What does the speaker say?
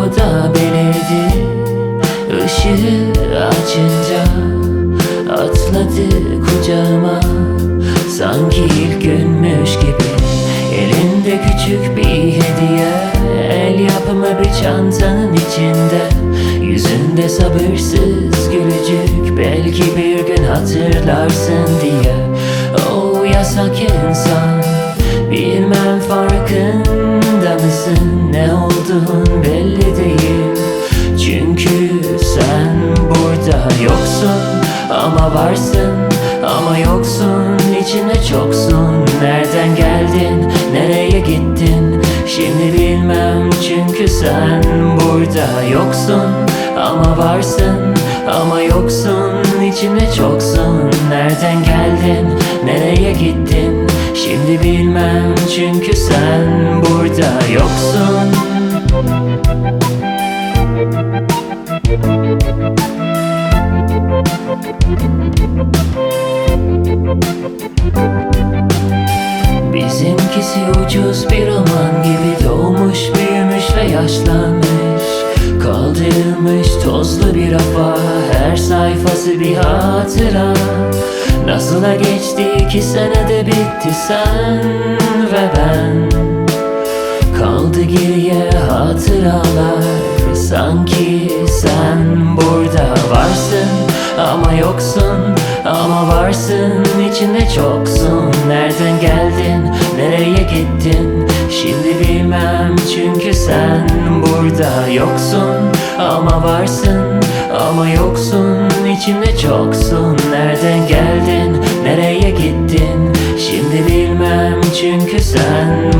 kapıda beledi Işığı açınca atladı kucağıma. Sanki ilk günmüş gibi. Elinde küçük bir hediye. El yapımı bir çantanın içinde. Yüzünde sabırsız gülücük. Belki bir gün hatırlarsın diye. Oh, o yasak insan varsın ama yoksun içinde çoksun. Nereden geldin nereye gittin? Şimdi bilmem çünkü sen burada yoksun. Ama varsın ama yoksun içinde çoksun. Nereden geldin nereye gittin? Şimdi bilmem çünkü sen burada yoksun yaşlanmış Kaldırılmış tozlu bir rafa, her sayfası bir hatıra. Nasıla geçti iki senede bitti sen ve ben. Kaldı geriye hatıralar Sanki sen burada varsın. Ama yoksun ama varsın içinde çoksun. Nereden geldin nereye gittin Şimdi bilmem çünkü sen burada yoksun. Ama varsın ama yoksun içinde çoksun. Nereden geldin nereye gittin? Şimdi bilmem çünkü sen